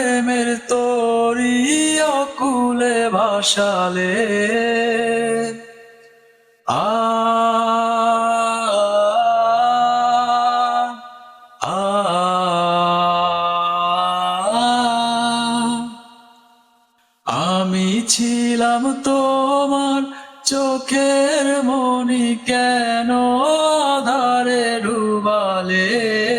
প্রেমের তরি অকুলে ভাসালে। আ আমি ছিলাম তোমার চোখের মনি কেন ধারে ডুবালে?